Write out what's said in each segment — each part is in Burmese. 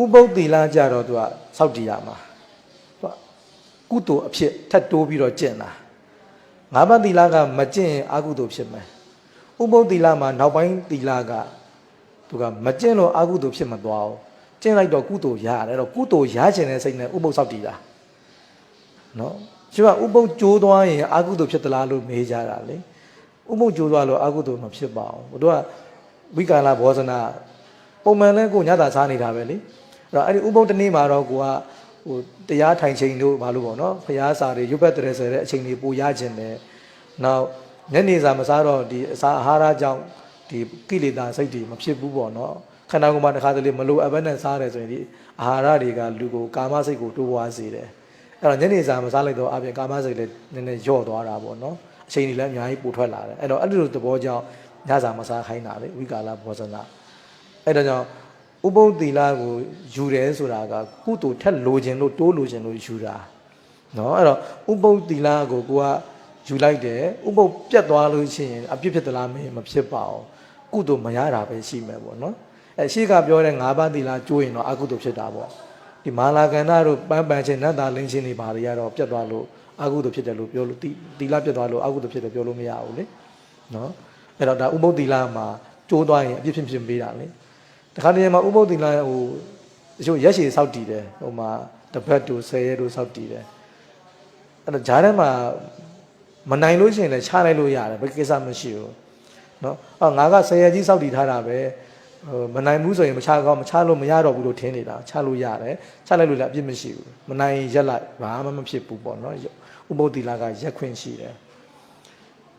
ဥပုပ်သီလကြတော့သူကစောက်တည်ရမှာသူကကုသိုလ်အဖြစ်ထပ်တိုးပြီးတော့ကျင့်တာငါးပါးသီလကမကျင့်ရင်အကုသိုလ်ဖြစ်မယ်ဥပုပ်သီလမှာနောက်ပိုင်းသီလကသူကမကျင့်လို့အကုသိုလ်ဖြစ်မသွားဘူးကျင့်လိုက်တော့ကုသိုလ်ရတယ်အဲ့တော့ကုသိုလ်ရချင်တဲ့စိတ်နဲ့ဥပုပ်စောက်တည်တာနော်ကျမဥပုပ်ကြိုးသွားရင်အကုသိုလ်ဖြစ်သလားလို့မေးကြတာလေဥပုပ်ကြိုးသွားလို့အကုသိုလ်မဖြစ်ပါဘူးတို့ကဝိကာလဘောဇနာပုံမှန်လဲကိုညတာစားနေတာပဲလေအဲ့ တော့အဲ့ဒီဥပုပ်တနေ့မှာတော့ကိုကဟိုတရားထိုင်ချိန်တို့ဘာလို့ပေါ့နော်ဖျားစာတွေရုပ်ဘက်တရေဆိုတဲ့အချိန်တွေပူရခြင်းတယ်နောက်ညနေစာမစားတော့ဒီအစာအာဟာရကြောင့်ဒီကိလေသာစိတ်တွေမဖြစ်ဘူးပေါ့နော်ခန္ဓာကိုယ်မှာတစ်ခါတလေမလိုအပ်ဘဲနဲ့စားတယ်ဆိုရင်ဒီအာဟာရတွေကလူကိုကာမစိတ်ကိုတိုးပွားစေတယ်အဲ့တော့ညနေစာမစားလိုက်တော့အပြင်ကာမစိတ်လည်းနည်းနည်းညော့သွားတာပေါ့နော်အချိန်တွေလည်းအများကြီးပိုထွက်လာတယ်အဲ့တော့အဲ့လိုသဘောကြောင့်ညစာမစားခိုင်းတာလေဝိကာလဘောဇနာအဲ့ဒါကြောင့် ဥပုပ်သီလကိုယူတယ်ဆိုတာကကုသိုလ်ထက်လိုချင်လို့တိုးလိုချင်လို့ယူတာเนาะအဲ့တော့ဥပုပ်သီလကိုကိုကယူလိုက်တယ်ဥပုပ်ပြတ်သွားလို့ရှိရင်အပြစ်ဖြစ်သလားမင်းမဖြစ်ပါဘူးကုသိုလ်မရတာပဲရှိမယ်ပေါ့နော်အဲရှေ့ကပြောတဲ့၅ပါးသီလကျိုးရင်တော့အကုသိုလ်ဖြစ်တာပေါ့ဒီမာလာကန္နာတို့ပန်းပန်ချင်းနတ်သားလင်းချင်းတွေဘာတွေကတော့ပြတ်သွားလို့အကုသိုလ်ဖြစ်တယ်လို့ပြောလို့သီလပြတ်သွားလို့အကုသိုလ်ဖြစ်တယ်ပြောလို့မရဘူးလေနော်အဲ့တော့ဒါဥပုပ်သီလမှာကျိုးသွားရင်အပြစ်ဖြစ်ဖြစ်ပေးတာလေ တခါတည်းမှာဥပုသ္တိလဟိုတချို့ရက်ရှည်စောက်တည်တယ်ဟိုမှာတပတ်တူ10ရက်တူစောက်တည်တယ်အဲ့တော့ဂျားထဲမှာမနိုင်လို့ရှိရင်လည်းခြားလိုက်လို့ရတယ်ဘယ်ကိစ္စမရှိဘူးเนาะအော်ငါက10ရက်ကြီးစောက်တည်ထားတာပဲဟိုမနိုင်ဘူးဆိုရင်မခြားကောင်းမခြားလို့မရတော့ဘူးလို့ထင်နေတာခြားလို့ရတယ်ခြားလိုက်လို့လည်းအပြစ်မရှိဘူးမနိုင်ရက်လိုက်ဘာမှမဖြစ်ဘူးပေါ့เนาะဥပုသ္တိလကရက်ခွင့်ရှိတယ်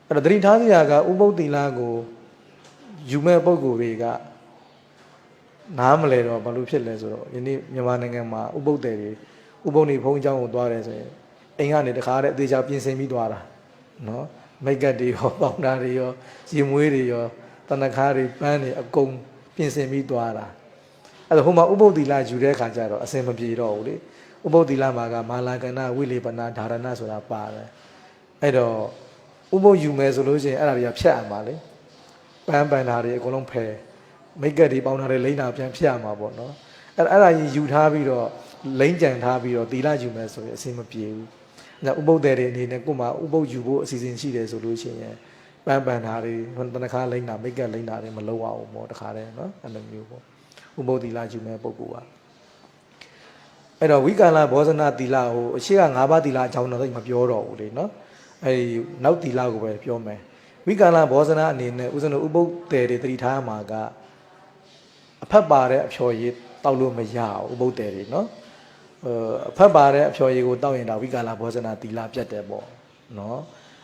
အဲ့တော့တတိထားစရာကဥပုသ္တိလကိုယူမဲ့ပုံကိုယ်တွေက နားမလဲတော့ဘာလို့ဖြစ်လဲဆိုတော့ယနေ့မြန်မာနိုင်ငံမှာဥပုပ်တယ်တွေဥပုပ်နေဘုန်းကြီးเจ้าကိုသွားတယ်ဆိုရင်အိမ်ကနေတခါတည်းအသေးချာပြင်ဆင်ပြီးသွားတာနော်မိတ်ကပ်တွေရောပေါင်တာတွေရောရင်မွေးတွေရောတဏ္ဍခါတွေပန်းတွေအကုန်ပြင်ဆင်ပြီးသွားတာအဲ့ဒါဟိုမှာဥပုပ်သီလယူတဲ့ခါကျတော့အစင်မပြေတော့ဘူးလေဥပုပ်သီလမှာကမာလာကဏဝိလေပနာဓာရဏဆိုတာပါတယ်အဲ့တော့ဥပုပ်ယူမယ်ဆိုလို့ရှိရင်အဲ့ဒါတွေကဖြတ်အောင်ပါလေပန်းပန်တာတွေအကုန်လုံးဖယ် မိတ်ကက်တွေပေါင်းထားတဲ့လိမ့်တာပြန်ဖြတ်ရမှာပေါ့နော်အဲ့အဲ့ဒါကြီးယူထားပြီးတော့လိမ့်ကြံထားပြီးတော့သီလယူမယ်ဆိုရင်အဆင်မပြေဘူး။ညဥပုပ်တဲ့တွေအနေနဲ့ကို့မှာဥပုပ်ယူဖို့အစီအစဉ်ရှိတယ်ဆိုလို့ရှိရင်ပန်းပန်တာတွေတနခါလိမ့်တာမိတ်ကက်လိမ့်တာတွေမလုပ်အောင်ပေါ့တခါတည်းနော်အဲ့လိုမျိုးပေါ့ဥပုပ်သီလယူမယ်ပုဂ္ဂိုလ်ကအဲ့တော့ဝိကာလဘောဇနာသီလဟိုအရှိက၅ပါးသီလအကြောင်းတော့သိမပြောတော့ဘူးလေနော်အဲ့ဒီနောက်သီလကိုပဲပြောမယ်ဝိကာလဘောဇနာအနေနဲ့ဥစဉ်တို့ဥပုပ်တဲ့တွေတတိထားမှာကအ ဖက်ပါတဲ့အဖျော်ရည်တောက်လို့မရဘူးဥပုပ်တယ်တွေနော်ဟိုအဖက်ပါတဲ့အဖျော်ရည်ကိုတောက်ရင်တော့ဝိကာလဘောဇနာတီလာပြတ်တယ်ပေါ့နော်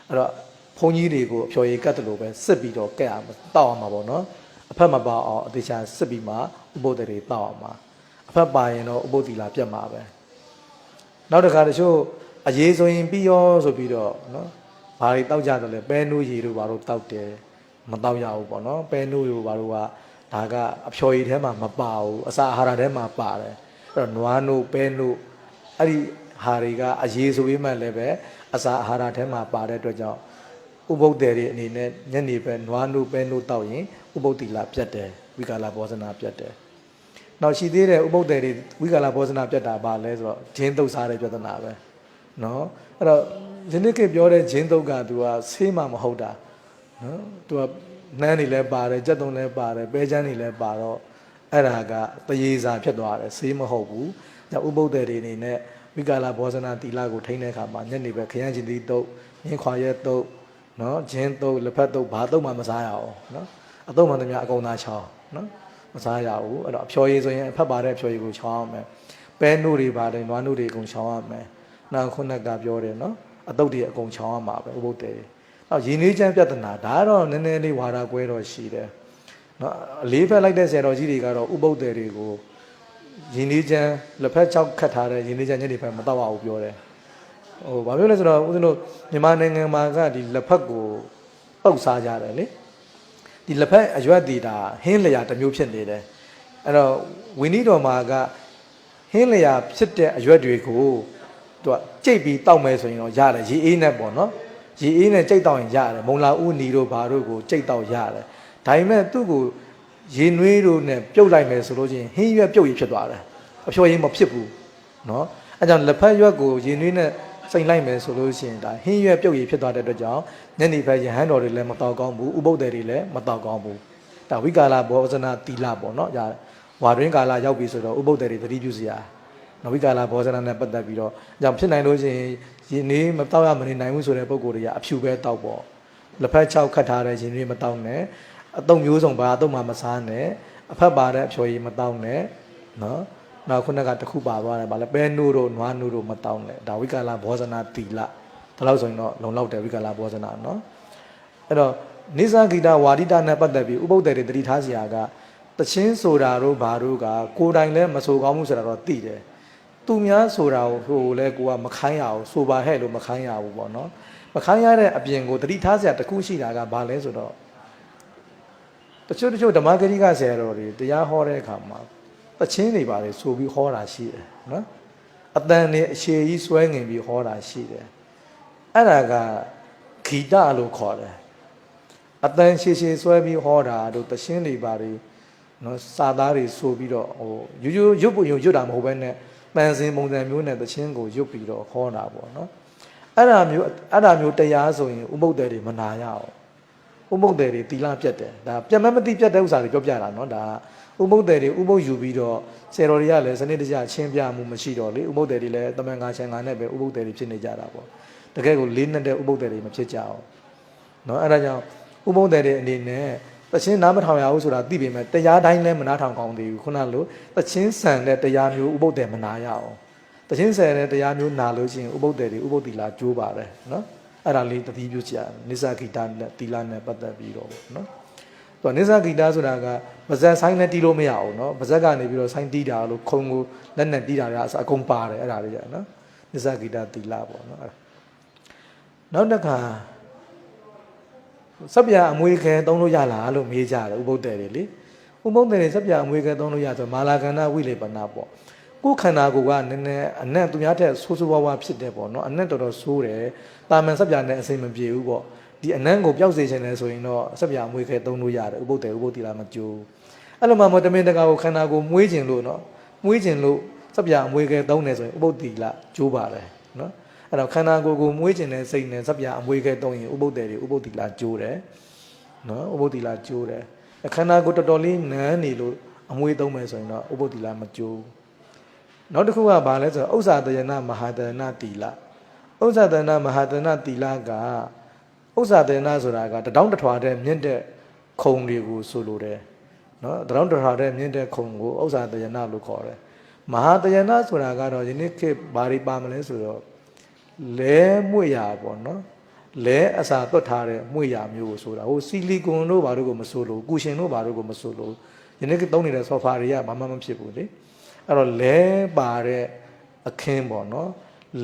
အဲ့တော့ဘုန်းကြီးတွေကိုအဖျော်ရည်ကတ်တယ်လို့ပဲစစ်ပြီးတော့ကက်အောင်တောက်အောင်မှာပေါ့နော်အဖက်မပါအောင်အသေးချာစစ်ပြီးမှဥပုပ်တယ်တွေတောက်အောင်မှာအဖက်ပါရင်တော့ဥပုပ်တီလာပြတ်မှာပဲနောက်တစ်ခါတချို့အရေးဆိုရင်ပြီးရောဆိုပြီးတော့နော်ဘာတွေတောက်ကြတယ်လဲပဲနိုးရည်တို့ဘာလို့တောက်တယ်မတောက်ရဘူးပေါ့နော်ပဲနိုးရည်ဘာလို့က ဒါကအဖျော်ရည်ထဲမှာမပါဘူးအစာအာဟာရထဲမှာပါတယ်အဲ့တော့နွားနို့ပဲနို့အဲ့ဒီဟာတွေကအရေးဆိုပြီးမှလည်းပဲအစာအာဟာရထဲမှာပါတဲ့အတွက်ကြောင့်ဥပုပ်တယ်တွေအနေနဲ့ညနေပဲနွားနို့ပဲနို့တောက်ရင်ဥပုပ်တီလာပြတ်တယ်ဝိကာလဘောဇနာပြတ်တယ်နောက်ရှိသေးတဲ့ဥပုပ်တယ်တွေဝိကာလဘောဇနာပြတ်တာပါလဲဆိုတော့ဂျင်းတုပ်စားတဲ့ပြဿနာပဲနော်အဲ့တော့ဒီနေ့ကပြောတဲ့ဂျင်းတုပ်ကသူကဆေးမှမဟုတ်တာနော်သူက နှမ်းတွေလည်းပါတယ်ကြက်သွန်လည်းပါတယ်ပဲချမ်းတွေလည်းပါတော့အဲ့ဒါကတရေစာဖြစ်သွားတယ်ဆေးမဟုတ်ဘူး။ဒါဥပုပ်တယ်တွေအနေနဲ့ဝိကာလဘောဇနာတီလာကိုထိန်းတဲ့အခါမှာညနေပဲခရမ်းချင်သီးတုပ်မြင်းခွာရဲတုပ်နော်ဂျင်းတုပ်လက်ဖက်တုပ်ဘာတုပ်မှမစားရအောင်နော်အတုပ်မှတည်းများအကုန်သားချောင်းနော်မစားရဘူးအဲ့တော့အဖျော်ရည်ဆိုရင်အဖက်ပါတဲ့အဖျော်ရည်ကိုချောင်းအောင်မယ်ပဲနို့တွေပါတယ်နွားနို့တွေအကုန်ချောင်းရမယ်နောက်ခုနကပြောတယ်နော်အတုပ်တွေအကုန်ချောင်းရမှာပဲဥပုပ်တယ်တွေ နောက်ရင်းနှီးချမ်းပြဿနာဒါကတော့နည်းနည်းလေးဝါဒကွဲတော့ရှိတယ်။နော်အလေးဖက်လိုက်တဲ့ဆရာတော်ကြီးတွေကတော့ဥပုပ်တယ်တွေကိုရင်းနှီးချမ်းလက်ဖက်ချောက်ခတ်ထားတဲ့ရင်းနှီးချမ်းညနေဖက်မတော့အောင်ပြောတယ်။ဟိုဘာပြောလဲဆိုတော့ဦးဇင်းတို့မြန်မာနိုင်ငံမှာကဒီလက်ဖက်ကိုပုတ်စားကြတယ်လေ။ဒီလက်ဖက်အရွက်တီတာဟင်းလျာတစ်မျိုးဖြစ်နေတယ်။အဲ့တော့ဝင်းနီတော်မှာကဟင်းလျာဖြစ်တဲ့အရွက်တွေကိုသူကကြိတ်ပြီးတောက်မယ်ဆိုရင်တော့ရတယ်ရေအေးနဲ့ပေါ့နော်။ ရေအေးနဲ့ကြိတ်တောက်ရင်ရတယ်မုံလာဦးနီတို့ဘာတို့ကိုကြိတ်တောက်ရတယ်ဒါပေမဲ့သူ့ကိုရေနွေးတို့နဲ့ပြုတ်လိုက်မယ်ဆိုလို့ချင်းဟင်းရွက်ပြုတ်ရဖြစ်သွားတယ်အဖျော်ရည်မဖြစ်ဘူးနော်အဲကြောင့်လက်ဖက်ရွက်ကိုရင်နှွေးနဲ့စိန်လိုက်မယ်ဆိုလို့ရှိရင်ဒါဟင်းရွက်ပြုတ်ရည်ဖြစ်သွားတဲ့အတွက်ကြောင့်ညနေဖက်ရဟန်းတော်တွေလည်းမတောက်ကောင်းဘူးဥပုပ်တယ်တွေလည်းမတောက်ကောင်းဘူးဒါဝိကာလဘောဇနာတီလာပေါ့နော်ဒါဝါတွင်းကာလရောက်ပြီဆိုတော့ဥပုပ်တယ်တွေသတိပြုစရာနဝိကာလဘောဇနာနဲ့ပတ်သက်ပြီးတော့အကြောင်းဖြစ်နိုင်လို့ရှိရင် ရင်နှွေးမတောက်ရမနေနိုင်ဘူးဆိုတဲ့ပုံကိုယ်တွေကအဖြူပဲတောက်ပေါ့လက်ဖက်ချောက်ခတ်ထားတဲ့ရင်နှွေးမတောက်နဲ့အတုံမျိုးစုံပါအတုံမှမစားနဲ့အဖက်ပါတဲ့အဖျော်ရည်မတောက်နဲ့နော်နောက်ခုနကတစ်ခုပါသွားတယ်ဗာလဲပဲနုတို့နွားနုတို့မတောင်းနဲ့ဒါဝိကာလဘောဇနာတီလဒါလို့ဆိုရင်တော့လုံလောက်တယ်ဝိကာလဘောဇနာနော်အဲ့တော့နိစ္စဂီတဝါဒိတနဲ့ပတ်သက်ပြီးဥပုပ်တယ်တွေတတိထားစရာကတချင်းဆိုတာတို့ဘာတို့ကကိုယ်တိုင်လည်းမဆိုကောင်းဘူးဆိုတာတော့သိတယ် သူများဆိုတာကိုဟိုလဲကိုကမခိုင်းရအောင်ဆိုပါဟဲ့လို့မခိုင်းရဘူးပေါ့နော်မခိုင်းရတဲ့အပြင်ကိုတတိထားစရာတစ်ခုရှိတာကဘာလဲဆိုတော့တချို့တချို့ဓမ္မဂရိကဆရာတော်တွေတရားဟောတဲ့အခါမှာပချင်းတွေပါလေဆိုပြီးဟောတာရှိတယ်နော်အတန်နဲ့အခြေကြီးဆွဲငင်ပြီးဟောတာရှိတယ်အဲ့ဒါကဂီတလို့ခေါ်တယ်အတန်ရှည်ရှည်ဆွဲပြီးဟောတာတို့တချင်းတွေပါလေနော်စာသားတွေဆိုပြီးတော့ဟိုယူယူရွတ်ဖို့ရွတ်တာမဟုတ်ဘဲနဲ့ ပန်းစင်ပုံစံမျိုးနဲ့တခြင်းကိုရွတ်ပြီးတော့ခေါ်တာပေါ့နော်အဲ့ဒါမျိုးအဲ့ဒါမျိုးတရားဆိုရင်ဥပုပ်တယ်တွေမနာရအောင်ဥပုပ်တယ်တွေတီလာပြတ်တယ်ဒါပြန်မမသိပြတ်တဲ့ဥစ္စာတွေပြောပြတာနော်ဒါဥပုပ်တယ်တွေဥပုပ်ယူပြီးတော့ဆယ်တော်တွေကလည်းစနစ်တကျချင်းပြမှုမရှိတော့လေဥပုပ်တယ်တွေလည်းတမန်ငါချန်ငါနဲ့ပဲဥပုပ်တယ်တွေဖြစ်နေကြတာပေါ့တကယ်ကိုလေးနဲ့တဲ့ဥပုပ်တယ်တွေမဖြစ်ကြအောင်နော်အဲ့ဒါကြောင့်ဥပုပ်တယ်တွေအနေနဲ့ တချင်းနားမထောင်ရဘူးဆိုတာသိပေမဲ့တရားတိုင်းလည်းမနားထောင်ကောင်းသေးဘူးခုနလိုတချင်းဆန်တဲ့တရားမျိုးဥပုပ်တယ်မနာရအောင်တချင်းဆန်တဲ့တရားမျိုးနာလို့ရှိရင်ဥပုပ်တယ်တွေဥပုပ်တိလာကျိုးပါတယ်နော်အဲ့ဒါလေးတတိပြုကြရနိစ္စဂိတာနဲ့တိလာနဲ့ပတ်သက်ပြီးတော့နော်သူကနိစ္စဂိတာဆိုတာကပါဇက်ဆိုင်နဲ့တီးလို့မရအောင်နော်ပါဇက်ကနေပြီးတော့ဆိုင်တီးတာလို့ခုံကိုလက်နဲ့တီးတာကအစအကုန်ပါတယ်အဲ့ဒါလေးကြနော်နိစ္စဂိတာတိလာပေါ့နော်နောက်တစ်ခါ စပ်ပြအမွေခဲသုံးလို့ရလားလို့မေးကြတယ်ဥပုပ်တယ်တွေလေ။ဥပုပ်တယ်တွေစပ်ပြအမွေခဲသုံးလို့ရဆိုမာလာကန္နာဝိလေပနာပေါ့။ကိုယ်ခန္ဓာကိုယ်ကနည်းနည်းအနက်သူများထက်ဆိုးဆိုးဝါးဝါဖြစ်တယ်ပေါ့နော်အနက်တော်တော်ဆိုးတယ်တာမန်စက်ပြနဲ့အစိမ်မပြေဘူးပေါ့ဒီအနက်ကိုပျောက်စေချင်တယ်ဆိုရင်တော့စက်ပြအမွေခဲသုံးလို့ရတယ်ဥပုပ်တယ်ဥပုပ်တီလာမကြိုးအဲ့လိုမှမတမင်တကာကိုခန္ဓာကိုယ်မွေးခြင်းလို့နော်မွေးခြင်းလို့စက်ပြအမွေခဲသုံးတယ်ဆိုရင်ဥပုပ်တီလာကြိုးပါတယ်နော် အဲ့တော့ခန္ဓာကိုယ်ကိုမွေးခြင်းနဲ့စိတ်နဲ့စက်ပြအမွေခဲသုံးရင်ဥပုပ်တယ်တွေဥပုပ်တီလာကြိုးတယ်နော်ဥပုပ်တီလာကြိုးတယ်ခန္ဓာကိုယ်တော်တော်လေးနန်းနေလို့အမွေသုံးမယ်ဆိုရင်တော့ဥပုပ်တီလာမကြိုးနောက်တစ်ခုကဘာလဲဆိုတော့ဥစ္စာတယနာမဟာတနာတီလဥစ္စာတယနာမဟာတနာတီလကဥစ္စာတယနာဆိုတာကတတောင်းတထွာတဲ့မြင့်တဲ့ခုံတွေကိုဆိုလိုတယ်နော်တတောင်းတထွာတဲ့မြင့်တဲ့ခုံကိုဥစ္စာတယနာလို့ခေါ်တယ်မဟာတယနာဆိုတာကတော့ယနေ့ခေတ်ဘာတွေပါမလဲဆိုတော့ လဲမွေရပေါ့နော်လဲအစာတွတ်ထားတဲ့မွေရမျိုးကိုဆိုတာဟိုဆီလီကွန်တို့ဘာတို့ကိုမဆိုလို့ကုရှင်တို့ဘာတို့ကိုမဆိုလို့ယနေ့ခေတ်သုံးနေတဲ့ software တွေကဘာမှမဖြစ်ဘူးလေအဲ့တော့လဲပါတဲ့အခင်းပေါ့နော်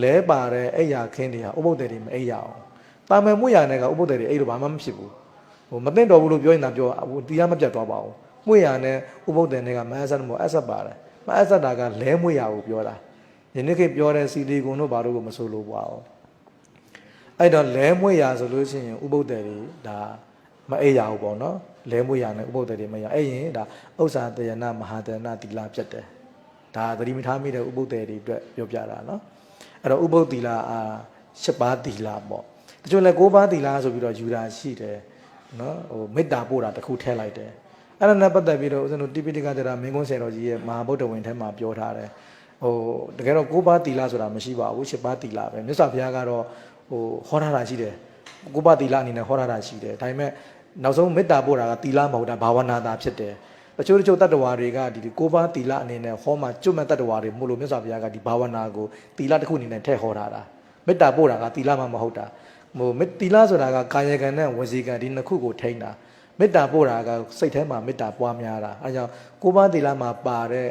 လဲပါတဲ့အိယာခင်းတွေဟာဥပုပ်တယ်တွေမအိယာအောင်တာမန်မွေရနဲ့ကဥပုပ်တယ်တွေအဲ့လိုဘာမှမဖြစ်ဘူးဟိုမသိတော့ဘူးလို့ပြောရင်သာပြောဟိုတရားမပြတ်သွားပါဘူးမွေရနဲ့ဥပုပ်တယ်တွေကမအဆက်မို့အဆက်ပါတယ်မအဆက်တာကလဲမွေရကိုပြောတာ ယနေ့ခေတ်ပြောတဲ့စီလီကွန်တို့ဘာလို့ကိုမဆိုလို့ပွားအောင်အဲ့တော့လဲမွေရာဆိုလို့ရှိရင်ဥပုဒ္ဒေတွေဒါမအိပ်ရဘူးပေါ့နော်လဲမွေရာနဲ့ဥပုဒ္ဒေတွေမရအဲ့ရင်ဒါဥစ္စာတယနာမဟာတယနာတီလာပြတ်တယ်ဒါသတိမထားမိတဲ့ဥပုဒ္ဒေတွေအတွက်ပြောပြတာနော်အဲ့တော့ဥပုဒ္ဒေလာအာ၈ပါးတီလာပေါ့တချို့လဲ၉ပါးတီလာဆိုပြီးတော့ယူတာရှိတယ်နော်ဟိုမေတ္တာပို့တာတခုထည့်လိုက်တယ်အဲ့ဒါနဲ့ပတ်သက်ပြီးတော့ဦးဇင်းတို့တိပိဋကတရာမင်းကွန်းဆယ်တော်ကြီးရဲ့မဟာဗုဒ္ဓဝင်ထဲမှာပြောထားတယ် ဟိုတကယ်တော့၉ပါးတီလာဆိုတာမရှိပါဘူး၈ပါးတီလာပဲမြတ်စွာဘုရားကတော့ဟိုဟောထားတာရှိတယ်၉ပါးတီလာအနေနဲ့ဟောထားတာရှိတယ်ဒါပေမဲ့နောက်ဆုံးမေတ္တာပို့တာကတီလာမဟုတ်တာဘာဝနာတာဖြစ်တယ်တချို့တချို့တတ္တဝါတွေကဒီကိုးပါးတီလာအနေနဲ့ဟောမှာကျွတ်မဲ့တတ္တဝါတွေမို့လို့မြတ်စွာဘုရားကဒီဘာဝနာကိုတီလာတစ်ခုအနေနဲ့ထည့်ဟောထားတာမေတ္တာပို့တာကတီလာမှမဟုတ်တာဟိုမေတီလာဆိုတာကကာယကံနဲ့ဝစီကံဒီနှစ်ခုကိုထိန်းတာမေတ္တာပို့တာကစိတ်ထဲမှာမေတ္တာပွားများတာအဲကြောင့်ကိုးပါးတီလာမှာပါတဲ့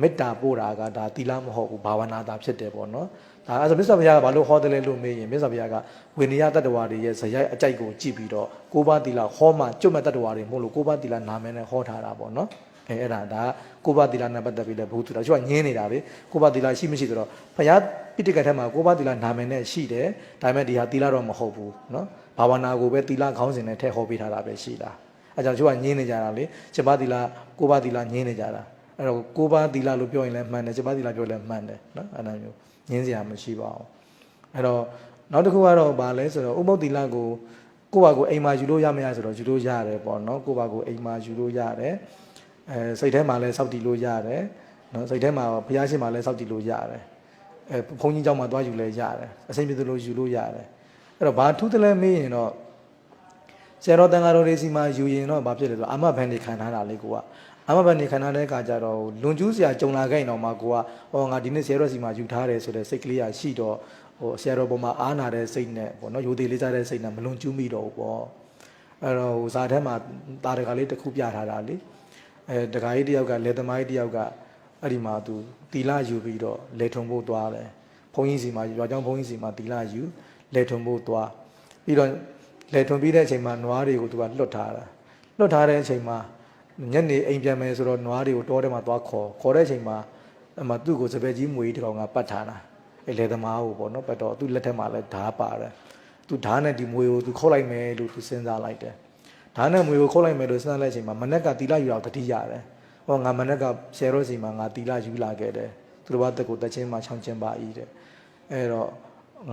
မေတ္တာပို့တာကဒါသီလမဟုတ်ဘူးဘာဝနာသာဖြစ်တယ်ပေါ့နော်ဒါအဲဆိုမြတ်စွာဘုရားကဘာလို့ဟောတယ်လဲလို့မေးရင်မြတ်စွာဘုရားကဝိနည်းတ attva တွေရဲ့ဇယိုက်အကြိုက်ကိုကြည့်ပြီးတော့ကိုးပါးသီလဟောမှကျွတ်မဲ့တ attva တွေမဟုတ်လို့ကိုးပါးသီလနာမည်နဲ့ဟောထားတာပေါ့နော်အဲအဲ့ဒါဒါကိုးပါးသီလနဲ့ပတ်သက်ပြီးလဲဘုသူတော်ကျွတ်ညင်းနေတာလေကိုးပါးသီလရှိမရှိဆိုတော့ဘုရားပိဋကတ်ထဲမှာကိုးပါးသီလနာမည်နဲ့ရှိတယ်ဒါပေမဲ့ဒီဟာသီလတော့မဟုတ်ဘူးနော်ဘာဝနာကိုပဲသီလခေါင်းစဉ်နဲ့ထည့်ဟောပေးထားတာပဲရှိတာအဲကြောင့်ကျွတ်ညင်းနေကြတာလေချက်ပါးသီလကိုးပါးသီလညင်းနေကြတာ အဲအဲ့တော့ကိုးပါးသီလလို့ပြောရင်လည်းမှန်တယ်7ပါးသီလပြောရင်လည်းမှန်တယ်နော်အဲ့ဒါမျိုးငင်းစရာမရှိပါဘူးအဲ့တော့နောက်တစ်ခုကတော့ဗာလဲဆိုတော့ဥပုပ်သီလကိုကိုယ့်ဘာကိုအိမ်မှာယူလို့ရမရဆိုတော့ယူလို့ရတယ်ပေါ့နော်ကိုယ့်ဘာကိုအိမ်မှာယူလို့ရတယ်အဲစိတ်ထဲမှာလည်းစောက်တည်လို့ရတယ်နော်စိတ်ထဲမှာဘုရားရှင်မှာလည်းစောက်တည်လို့ရတယ်အဲဘုန်းကြီးကျောင်းမှာသွားယူလဲရတယ်အစိမ့်ပြသလိုယူလို့ရတယ်အဲ့တော့ဘာထူးတယ်လဲမေးရင်တော့ ဆရာတော်တန်ဃာတော်တွေစီမှာယူရင်တော့ဘာဖြစ်လဲဆိုတော့အာမဘန်နေခံထားတာလေကိုကအာမဘန်နေခံထားတဲ့အခါကျတော့လွန်ကျူးဆရာကြုံလာခဲ့ရင်တော့မှကိုကဟောငါဒီနေ့ဆရာတော်စီမှာယူထားတယ်ဆိုတဲ့စိတ်ကလေးရရှိတော့ဟိုဆရာတော်ပေါ်မှာအားနာတဲ့စိတ်နဲ့ပေါ့နော်ယူသေးလေးစားတဲ့စိတ်နဲ့မလွန်ကျူးမိတော့ဘူးပေါ့အဲ့တော့ဟိုဇာထဲမှာတာတကာလေးတစ်ခုပြထားတာလေအဲတကာကြီးတယောက်ကလေသမားကြီးတယောက်ကအဲ့ဒီမှာသူတီလာယူပြီးတော့လေထုံဖို့သွားတယ်ဘုန်းကြီးစီမှာရွာကျောင်းဘုန်းကြီးစီမှာတီလာယူလေထုံဖို့သွားပြီးတော့ လေထွန်ပြီးတဲ့အချိန်မှာနွားတွေကိုသူကလွတ်ထားတာလွတ်ထားတဲ့အချိန်မှာညနေအိမ်ပြန်မယ်ဆိုတော့နွားတွေကိုတောထဲမှာသွားခေါ်ခေါ်တဲ့အချိန်မှာအမှသူ့ကိုစပယ်ကြီးမွေတစ်ကောင်ကပတ်ထားတာအဲလေသမားကိုပေါ့နော်ပတ်တော့သူ့လက်ထက်မှာလည်းဓာပါတယ်သူဓာနဲ့ဒီမွေကိုသူခေါ်လိုက်မယ်လို့သူစဉ်းစားလိုက်တယ်ဓာနဲ့မွေကိုခေါ်လိုက်မယ်လို့စဉ်းစားလိုက်တဲ့အချိန်မှာမနက်ကတီလာယူအောင်တတိရတယ်ဟောငါမနက်ကဆယ်ရောစီမှာငါတီလာယူလာခဲ့တယ်သူတို့ဘာတက်ကိုတက်ချင်းမှာချောင်းချင်းပါဤတဲ့အဲတော့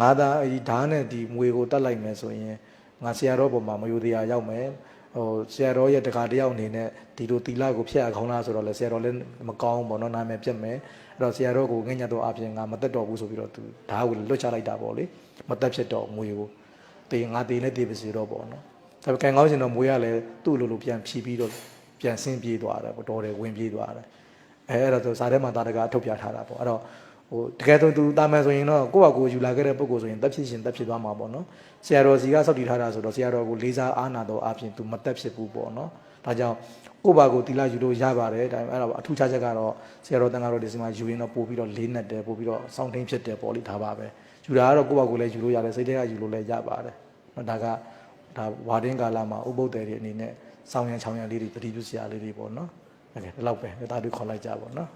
ငါသာဒီဓာနဲ့ဒီမွေကိုတတ်လိုက်မယ်ဆိုရင် ငါဆရာတော်ပုံမှာမယိုတရားရောက်မယ်ဟိုဆရာတော်ရဲ့တကာတယောက်အနေနဲ့ဒီလိုတီလာကိုဖျက်အခေါင်းလားဆိုတော့လေဆရာတော်လည်းမကောင်းဘူးပေါ့နော်နာမည်ပြတ်မယ်အဲ့တော့ဆရာတော်ကိုငဲ့ညတ်တော့အပြင်ငါမတက်တော့ဘူးဆိုပြီးတော့သူဓာတ်ကိုလွတ်ချလိုက်တာပေါ့လေမတက်ဖြစ်တော့မွေကိုတေငါတေနဲ့တေပါစီတော့ပေါ့နော်ဒါပေမဲ့ကံကောင်းရှင်တော့မွေကလည်းသူ့လိုလိုပြန်ဖြီးပြီးတော့ပြန်ဆင်းပြေးသွားတယ်ပေါ့တော်တယ်ဝင်ပြေးသွားတယ်အဲအဲ့ဒါဆိုဇာထဲမှာတာတကအထုတ်ပြထားတာပေါ့အဲ့တော့ ဟိုတကယ်ဆိုသူတာမယ်ဆိုရင်တော့ကိုယ့်ဘာကိုယ်ယူလာခဲ့တဲ့ပုံကိုယ်ဆိုရင်တက်ဖြစ်ရှင်တက်ဖြစ်သွားမှာပေါ့နော်ဆရာတော်စီကစောက်တည်ထားတာဆိုတော့ဆရာတော်ကိုလေးစားအားနာတော့အပြင်သူမတက်ဖြစ်ဘူးပေါ့နော်ဒါကြောင့်ကိုယ့်ဘာကိုယ်တီလာယူလို့ရပါတယ်ဒါပေမဲ့အဲ့ဒါအထူးခြားချက်ကတော့ဆရာတော်တန်ဃာတော်ဒီစီမှာယူရင်တော့ပို့ပြီးတော့လေးနက်တယ်ပို့ပြီးတော့စောင့်ထိန်ဖြစ်တယ်ပေါ့လေဒါပါပဲယူတာကတော့ကိုယ့်ဘာကိုယ်လည်းယူလို့ရတယ်စိတ်ထဲကယူလို့လည်းရပါတယ်နော်ဒါကဒါဝါတင်းကာလမှာဥပုပ်တယ်တွေအနေနဲ့စောင်းရံချောင်းရံလေးတွေတတိပြုစရာလေးတွေပေါ့နော်ဟုတ်ကဲ့ဒီလောက်ပဲဒါတို့ခေါ်လိုက်ကြပါတော့နော်